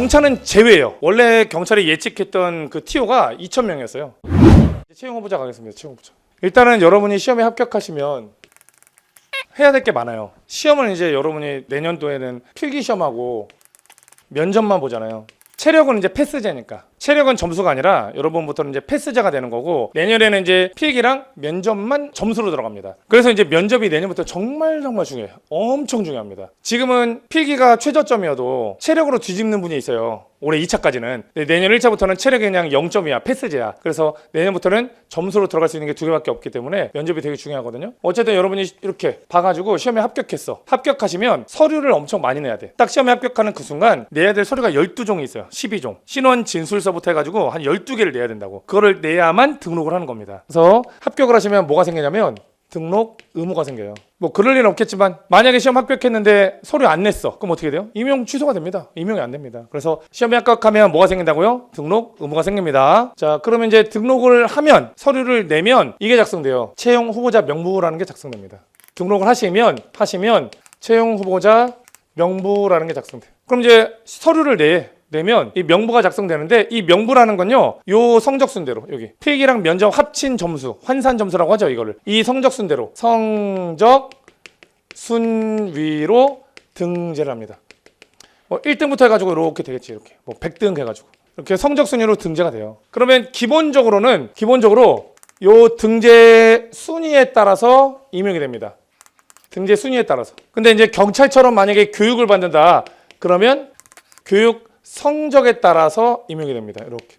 경찰은 제외예요. 원래 경찰이 예측했던 그 TO가 2,000명이었어요. 채용 후보자 가겠습니다. 채용 후보자. 일단은 여러분이 시험에 합격하시면 해야 될 게 많아요. 시험은 이제 여러분이 내년도에는 필기 시험하고 면접만 보잖아요. 체력은 이제 패스제니까. 체력은 점수가 아니라 여러분부터는 이제 패스제가 되는 거고 내년에는 이제 필기랑 면접만 점수로 들어갑니다. 그래서 이제 면접이 내년부터 정말 정말 중요해요. 엄청 중요합니다. 지금은 필기가 최저점이어도 체력으로 뒤집는 분이 있어요. 올해 2차까지는. 내년 1차부터는 체력이 그냥 0점이야. 패스제야. 그래서 내년부터는 점수로 들어갈 수 있는 게 두 개밖에 없기 때문에 면접이 되게 중요하거든요. 어쨌든 여러분이 이렇게 봐가지고 시험에 합격했어. 합격하시면 서류를 엄청 많이 내야 돼. 딱 시험에 합격하는 그 순간 내야 될 서류가 12종이 있어요. 12종. 신원 진술서 부터 해가지고 한 12개를 내야 된다고. 그거를 내야만 등록을 하는 겁니다. 그래서 합격을 하시면 뭐가 생기냐면 등록 의무가 생겨요. 뭐 그럴 일은 없겠지만 만약에 시험 합격했는데 서류 안 냈어. 그럼 어떻게 돼요? 임용 취소가 됩니다. 임용이 안 됩니다. 그래서 시험에 합격하면 뭐가 생긴다고요? 등록 의무가 생깁니다. 자, 그러면 이제 등록을 하면 서류를 내면 이게 작성돼요. 채용 후보자 명부라는 게 작성됩니다. 등록을 하시면 하시면 채용 후보자 명부라는 게 작성돼요. 그럼 이제 서류를 내 내면 이 명부가 작성되는데 이 명부라는 건요 요 성적 순대로 여기. 필기랑 면접 합친 점수 환산 점수라고 하죠 이거를. 이 성적 순대로 성적 순위로 등재를 합니다. 뭐 1등부터 해가지고 이렇게 되겠지 이렇게. 뭐 100등 해가지고. 이렇게 성적 순위로 등재가 돼요. 그러면 기본적으로는 기본적으로 요 등재 순위에 따라서 임용이 됩니다. 등재 순위에 따라서. 근데 이제 경찰처럼 만약에 교육을 받는다 그러면 교육 성적에 따라서 임용이 됩니다. 이렇게.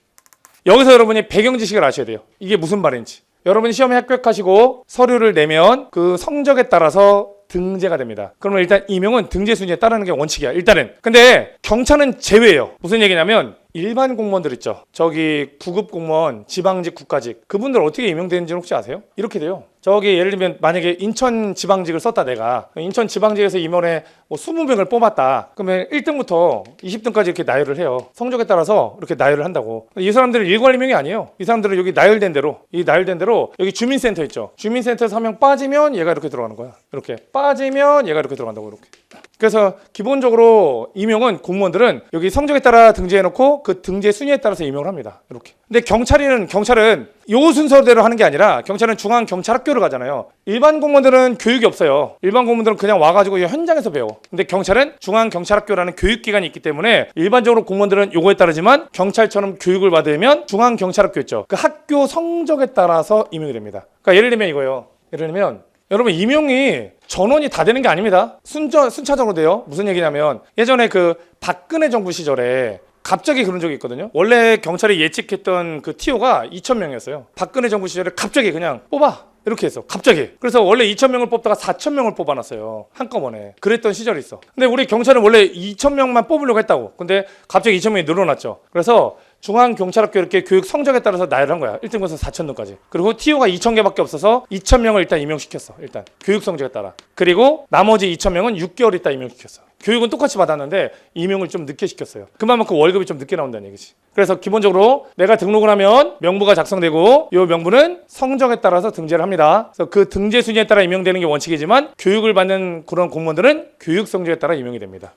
여기서 여러분이 배경 지식을 아셔야 돼요. 이게 무슨 말인지. 여러분이 시험에 합격하시고 서류를 내면 그 성적에 따라서 등재가 됩니다. 그러면 일단 임용은 등재 순위에 따르는 게 원칙이야. 일단은. 근데 경찰은 제외예요. 무슨 얘기냐면 일반 공무원들 있죠. 저기 구급 공무원, 지방직, 국가직. 그분들 어떻게 임용되는지 혹시 아세요? 이렇게 돼요. 저기 예를 들면 만약에 인천 지방직을 썼다 내가 인천 지방직에서 임원에 뭐 20명을 뽑았다. 그러면 1등부터 20등까지 이렇게 나열을 해요. 성적에 따라서 이렇게 나열을 한다고. 이 사람들은 일괄 임용이 아니에요. 이 사람들은 여기 나열된 대로 이 나열된 대로 여기 주민센터 있죠. 주민센터에서 한 명 빠지면 얘가 이렇게 들어가는 거야. 이렇게 빠지면 얘가 이렇게 들어간다고 이렇게. 그래서 기본적으로 임용은 공무원들은 여기 성적에 따라 등재해놓고 그 등재 순위에 따라서 임용을 합니다. 이렇게. 근데 경찰은 경찰은 요 순서대로 하는 게 아니라 경찰은 중앙 경찰학교를 가잖아요. 일반 공무원들은 교육이 없어요. 일반 공무원들은 그냥 와가지고 이 현장에서 배워. 근데 경찰은 중앙 경찰학교라는 교육기관이 있기 때문에 일반적으로 공무원들은 요거에 따르지만 경찰처럼 교육을 받으면 중앙 경찰학교 있죠. 그 학교 성적에 따라서 임용이 됩니다. 그러니까 예를 들면 이거예요. 예를 들면 여러분 임용이 전원이 다 되는 게 아닙니다. 순저, 순차적으로 돼요. 무슨 얘기냐면 예전에 그 박근혜 정부 시절에 갑자기 그런 적이 있거든요. 원래 경찰이 예측했던 그 TO가 2,000명이었어요. 박근혜 정부 시절에 갑자기 그냥 뽑아. 이렇게 했어. 갑자기. 그래서 원래 2,000명을 뽑다가 4,000명을 뽑아놨어요. 한꺼번에. 그랬던 시절이 있어. 근데 우리 경찰은 원래 2,000명만 뽑으려고 했다고. 근데 갑자기 2,000명이 늘어났죠. 그래서 중앙경찰학교 이렇게 교육 성적에 따라서 나열한 거야. 1등부터 4,000등까지. 그리고 TO가 2,000개밖에 없어서 2,000명을 일단 임용시켰어. 일단. 교육 성적에 따라. 그리고 나머지 2,000명은 6개월 있다 임용시켰어. 교육은 똑같이 받았는데 임용을 좀 늦게 시켰어요. 그만큼 월급이 좀 늦게 나온다는 얘기지. 그래서 기본적으로 내가 등록을 하면 명부가 작성되고 이 명부는 성적에 따라서 등재를 합니다. 그래서 그 등재 순위에 따라 임용되는 게 원칙이지만 교육을 받는 그런 공무원들은 교육 성적에 따라 임용이 됩니다.